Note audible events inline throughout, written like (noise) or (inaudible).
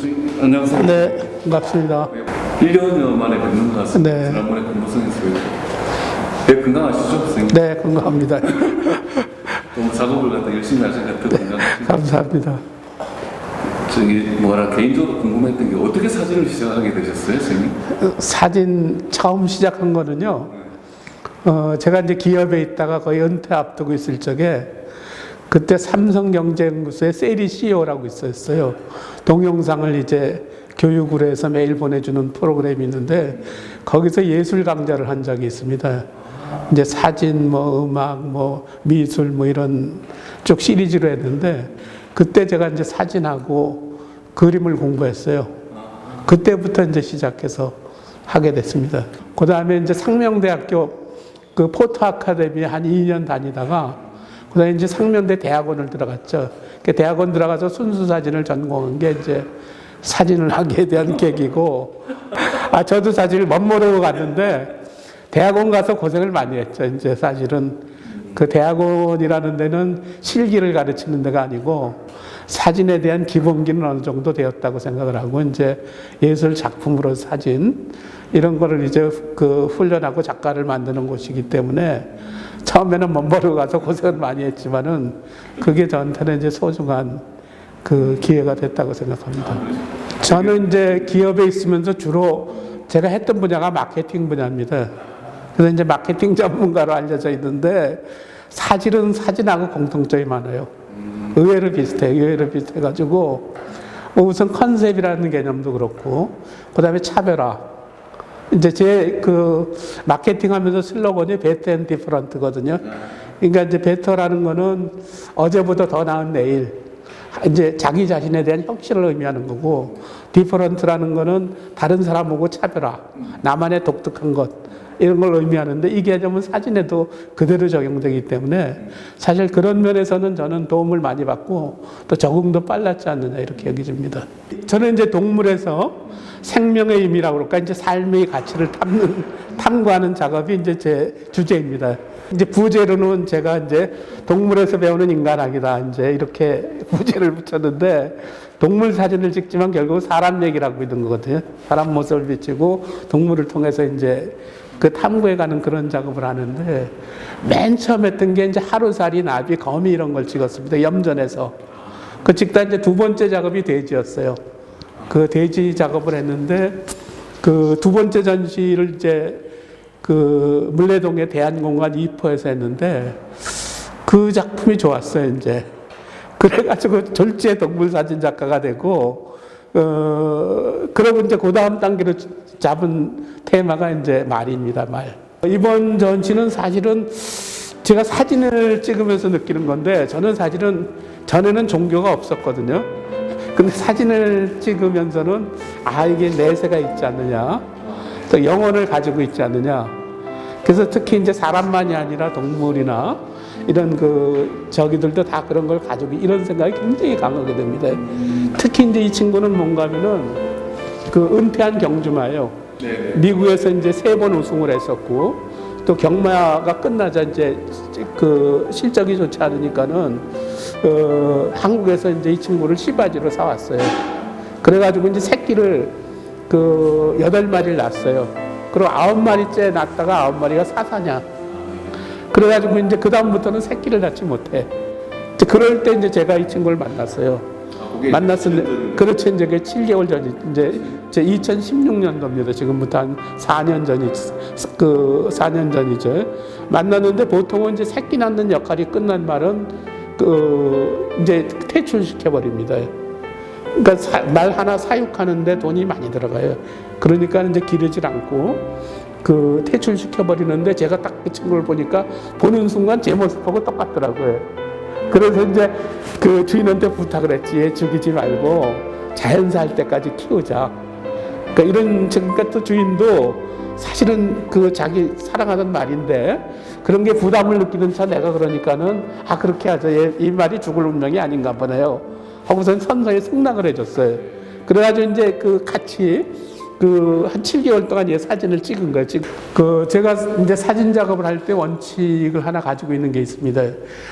교수님 안녕하세요. 네, 반갑습니다. 1년여 만에 뵙는 것 같습니다. 네. 지난번에 근무성에서 뵙 네, 건강하시죠, 선생님? 네, 건강합니다. (laughs) 너무 작업을 갖다 열심히 하신 것 같아요. 건강하시죠? 감사합니다. 저기 뭐라 개인적으로 궁금했던 게 어떻게 사진을 시작하게 되셨어요, 선생님? 사진 처음 시작한 거는요. 어, 제가 이제 기업에 있다가 거의 은퇴 앞두고 있을 적에 그때 삼성경제연구소에 세리 CEO라고 있었어요. 동영상을 이제 교육으로 해서 매일 보내주는 프로그램이 있는데 거기서 예술 강좌를 한 적이 있습니다. 이제 사진, 뭐 음악, 뭐 미술, 뭐 이런 쭉 시리즈로 했는데 그때 제가 이제 사진하고 그림을 공부했어요. 그때부터 이제 시작해서 하게 됐습니다. 그 다음에 이제 상명대학교 그 포토 아카데미 한 2년 다니다가 그 다음에 이제 상명대 대학원을 들어갔죠. 그 대학원 들어가서 순수 사진을 전공한 게 이제 사진을 하게 대한 계기고 (laughs) 아 저도 사실 멋모르고 갔는데 대학원 가서 고생을 많이 했죠. 이제 사실은 그 대학원이라는 데는 실기를 가르치는 데가 아니고 사진에 대한 기본기는 어느 정도 되었다고 생각을 하고 이제 예술 작품으로 사진 이런 거를 이제 그 훈련하고 작가를 만드는 곳이기 때문에 처음에는 먼 멀리 가서 고생을 많이 했지만은 그게 저한테는 이제 소중한 그 기회가 됐다고 생각합니다. 저는 이제 기업에 있으면서 주로 제가 했던 분야가 마케팅 분야입니다. 그래서 이제 마케팅 전문가로 알려져 있는데 사실은 사진하고 공통점이 많아요. 의외로 비슷해요. 의외로 비슷해가지고 뭐 우선 컨셉이라는 개념도 그렇고 그 다음에 차별화. 이제 제 그 마케팅 하면서 슬로건이 베터 앤 디퍼런트거든요. 그러니까 이제 베터라는 거는 어제보다 더 나은 내일. 이제 자기 자신에 대한 혁신을 의미하는 거고 디퍼런트라는 거는 다른 사람하고 차별화, 나만의 독특한 것 이런 걸 의미하는데 이 개념은 사진에도 그대로 적용되기 때문에 사실 그런 면에서는 저는 도움을 많이 받고 또 적응도 빨랐지 않느냐 이렇게 여겨집니다. 저는 이제 동물에서 생명의 의미라고 그럴까 이제 삶의 가치를 탐는 탐구하는 작업이 이제 제 주제입니다. 이제 부제로는 제가 이제 동물에서 배우는 인간학이다 이제 이렇게 (laughs) 부제를 붙였는데 동물 사진을 찍지만 결국 사람 얘기를 하고 있는 거거든요. 사람 모습을 비치고 동물을 통해서 이제 그 탐구해 가는 그런 작업을 하는데 맨 처음 했던 게 이제 하루살이, 나비, 거미 이런 걸 찍었습니다. 염전에서. 그 찍다 이제 두 번째 작업이 돼지였어요. 그 돼지 작업을 했는데 그 두 번째 전시를 이제 그 물레동의 대한공간 2포에서 했는데 그 작품이 좋았어요, 이제. 그래가지고 졸지에 동물 사진 작가가 되고, 어, 그러고 이제 그 다음 단계로 잡은 테마가 이제 말입니다, 말. 이번 전시는 사실은 제가 사진을 찍으면서 느끼는 건데, 저는 사실은 전에는 종교가 없었거든요. 근데 사진을 찍으면서는, 아, 이게 내세가 있지 않느냐. 또 영혼을 가지고 있지 않느냐. 그래서 특히 이제 사람만이 아니라 동물이나 이런 그 저기들도 다 그런 걸 가지고 이런 생각이 굉장히 강하게 됩니다. 특히 이제 이 친구는 뭔가 하면은 그 은퇴한 경주마예요. 네. 미국에서 이제 세 번 우승을 했었고 또 경마가 끝나자 이제 그 실적이 좋지 않으니까는 어, 한국에서 이제 이 친구를 시바지로 사왔어요. 그래가지고 이제 새끼를 그 여덟 마리를 낳았어요. 그리고 아홉 마리째 낳다가 아홉 마리가 사사냐. 그래가지고 이제 그 다음부터는 새끼를 낳지 못해. 이제 그럴 때 이제 제가 이 친구를 만났어요. 만났었는데 그렇죠 이제 그 7개월 전이 이제 제 2016년도입니다. 지금부터 한 4년 전이 그 4년 전이죠. 만났는데 보통은 이제 새끼 낳는 역할이 끝난 말은 그 이제 퇴출시켜 버립니다. 그러니까 사- 말 하나 사육하는데 돈이 많이 들어가요. 그러니까 이제 기르질 않고 그 퇴출시켜 버리는데 제가 딱 그 친구를 보니까 보는 순간 제 모습하고 똑같더라고요. 그래서 이제 그 주인한테 부탁을 했지. 얘 죽이지 말고 자연사 할 때까지 키우자. 그러니까 이런 그러니까 또 주인도 사실은 그 자기 사랑하는 말인데 그런 게 부담을 느끼는 차 내가 그러니까는 아 그렇게 하자. 얘, 이 말이 죽을 운명이 아닌가 보네요. 하고선 선서에 승낙을 해줬어요. 그래가지고 이제 그 같이 그 한 7개월 동안 얘 사진을 찍은 거예요. 그 제가 이제 사진 작업을 할 때 원칙을 하나 가지고 있는 게 있습니다.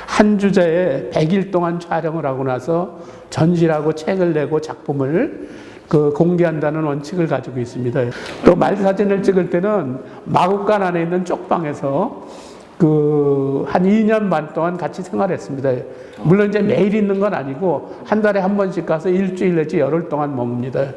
한 주제에 100일 동안 촬영을 하고 나서 전시하고 책을 내고 작품을 그 공개한다는 원칙을 가지고 있습니다. 또 말 사진을 찍을 때는 마국간 안에 있는 쪽방에서 그 한 2년 반 동안 같이 생활했습니다. 물론 이제 매일 있는 건 아니고 한 달에 한 번씩 가서 일주일 내지 열흘 동안 머뭅니다.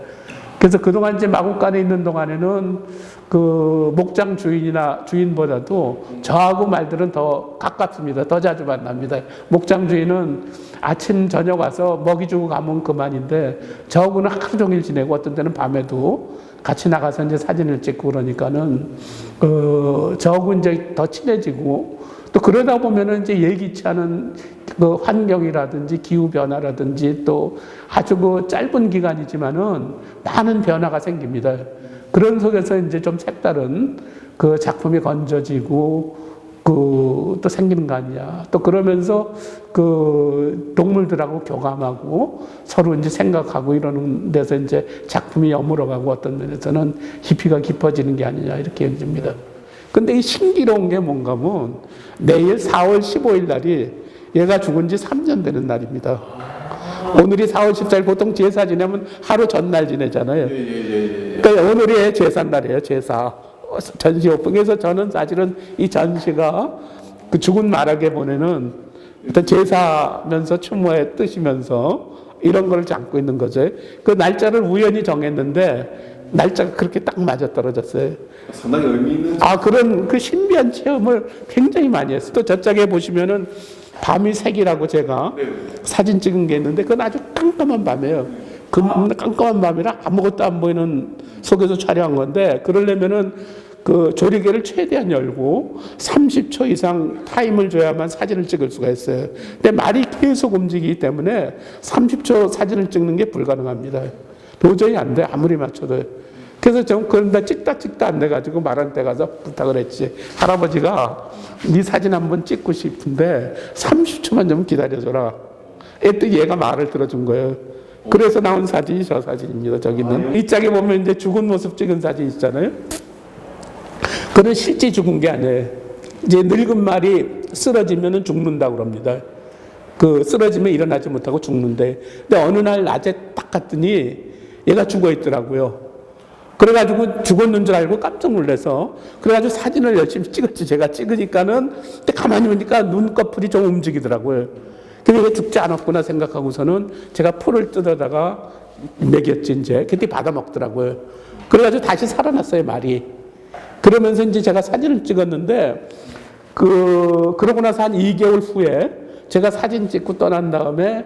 그래서 그동안 이제 마국간에 있는 동안에는 그 목장 주인이나 주인보다도 저하고 말들은 더 가깝습니다. 더 자주 만납니다. 목장 주인은 아침 저녁 와서 먹이 주고 가면 그만인데 저하고는 하루 종일 지내고 어떤 때는 밤에도 같이 나가서 이제 사진을 찍고 그러니까는 어 저하고 이제 더 친해지고 또 그러다 보면은 이제 예기치 않은 그 환경이라든지 기후 변화라든지 또 아주 그 짧은 기간이지만은 많은 변화가 생깁니다. 그런 속에서 이제 좀 색다른 그 작품이 건져지고 그 또 생기는 거 아니야. 또 그러면서 그 동물들하고 교감하고 서로 이제 생각하고 이러는 데서 이제 작품이 여물어가고 어떤 면에서는 깊이가 깊어지는 게 아니냐 이렇게 여겨집니다. 근데 이 신기로운 게 뭔가 하면 내일 4월 15일 날이 얘가 죽은 지 3년 되는 날입니다. 오늘이 4월 14일 보통 제사 지내면 하루 전날 지내잖아요. 그러니까 오늘이 제사 날이에요, 제사. 전시 오픈해서 저는 사실은 이 전시가 그 죽은 말하게 보내는 일단 제사면서 추모의 뜻이면서 이런 걸 담고 있는 거죠. 그 날짜를 우연히 정했는데 날짜가 그렇게 딱 맞아 떨어졌어요. 상당히 의미 있는 아 그런 그 신비한 체험을 굉장히 많이 했어요. 또 저쪽에 보시면은 밤이 색이라고 제가 사진 찍은 게 있는데 그건 아주 깜깜한 밤이에요. 그 깜깜한 밤이라 아무것도 안 보이는 속에서 촬영한 건데 그러려면은 그 조리개를 최대한 열고 30초 이상 타임을 줘야만 사진을 찍을 수가 있어요. 근데 말이 계속 움직이기 때문에 30초 사진을 찍는 게 불가능합니다. 도저히 안 돼. 아무리 맞춰도. 그래서 좀 그런다 찍다 찍다 안 돼가지고 말한테 가서 부탁을 했지. 할아버지가 네 사진 한번 찍고 싶은데 30초만 좀 기다려줘라. 했더니 얘가 말을 들어준 거예요. 그래서 나온 사진이 저 사진입니다. 저기는. 이 짝에 보면 이제 죽은 모습 찍은 사진 있잖아요. 그는 실제 죽은 게 아니에요. 이제 늙은 말이 쓰러지면 죽는다고 그럽니다. 그 쓰러지면 일어나지 못하고 죽는데. 근데 어느 날 낮에 딱 갔더니 얘가 죽어 있더라고요. 그래가지고 죽었는 줄 알고 깜짝 놀라서 그래가지고 사진을 열심히 찍었지. 제가 찍으니까는 근데 가만히 보니까 눈꺼풀이 좀 움직이더라고요. 근데 왜 죽지 않았구나 생각하고서는 제가 풀을 뜯어다가 먹였지 이제. 그때 받아 먹더라고요. 그래가지고 다시 살아났어요 말이. 그러면서 이제 제가 사진을 찍었는데 그 그러고 나서 한 2개월 후에 제가 사진 찍고 떠난 다음에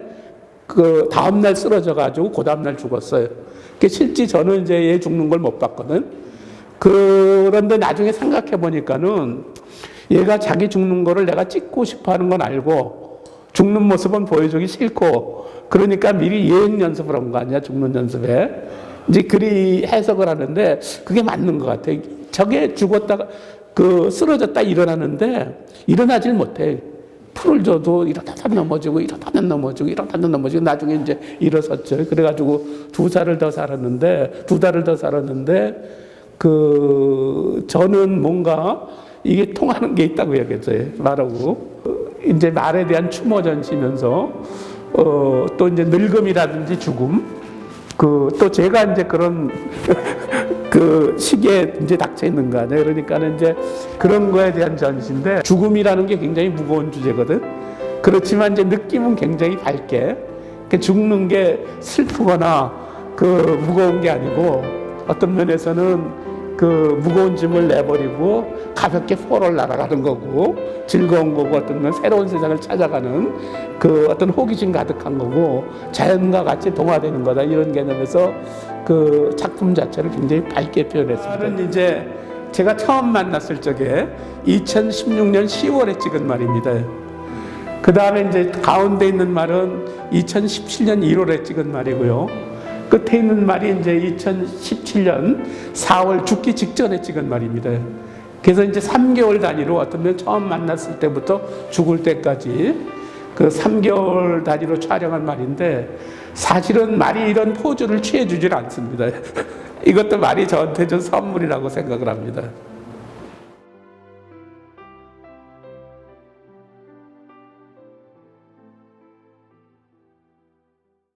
그 다음 날 쓰러져 가지고 그 다음 날 죽었어요. 그 실제 저는 이제 얘 죽는 걸 못 봤거든. 그런데 나중에 생각해 보니까는 얘가 자기 죽는 거를 내가 찍고 싶어 하는 건 알고 죽는 모습은 보여주기 싫고 그러니까 미리 예행 연습을 한 거 아니야 죽는 연습에 이제 그리 해석을 하는데 그게 맞는 것 같아. 저게 죽었다가 그 쓰러졌다 일어나는데 일어나질 못해. 풀을 줘도 이러다가 넘어지고 이러다가 넘어지고 이러다가 넘어지고 나중에 이제 일어섰죠. 그래가지고 두 살을 더 살았는데 두 달을 더 살았는데 그 저는 뭔가 이게 통하는 게 있다고 여겨져요. 말하고 이제 말에 대한 추모 전시면서 어, 또 이제 늙음이라든지 죽음 그 또 제가 이제 그런 그 시기에 이제 닥쳐 있는 거 아니에요. 그러니까는 이제 그런 거에 대한 전시인데 죽음이라는 게 굉장히 무거운 주제거든. 그렇지만 이제 느낌은 굉장히 밝게 그 죽는 게 슬프거나 그 무거운 게 아니고 어떤 면에서는 그 무거운 짐을 내버리고 가볍게 포를 날아가는 거고 즐거운 거고 어떤 건 새로운 세상을 찾아가는 그 어떤 호기심 가득한 거고 자연과 같이 동화되는 거다 이런 개념에서 그 작품 자체를 굉장히 밝게 표현했습니다. 이제 제가 처음 만났을 적에 2016년 10월에 찍은 말입니다. 그 다음에 이제 가운데 있는 말은 2017년 1월에 찍은 말이고요. 끝에 있는 말이 이제 2017년 4월 죽기 직전에 찍은 말입니다. 그래서 이제 3개월 단위로 어떤 면 처음 만났을 때부터 죽을 때까지 그 3개월 단위로 촬영한 말인데 사실은 말이 이런 포즈를 취해 주질 않습니다. (laughs) 이것도 말이 저한테 좀 선물이라고 생각을 합니다.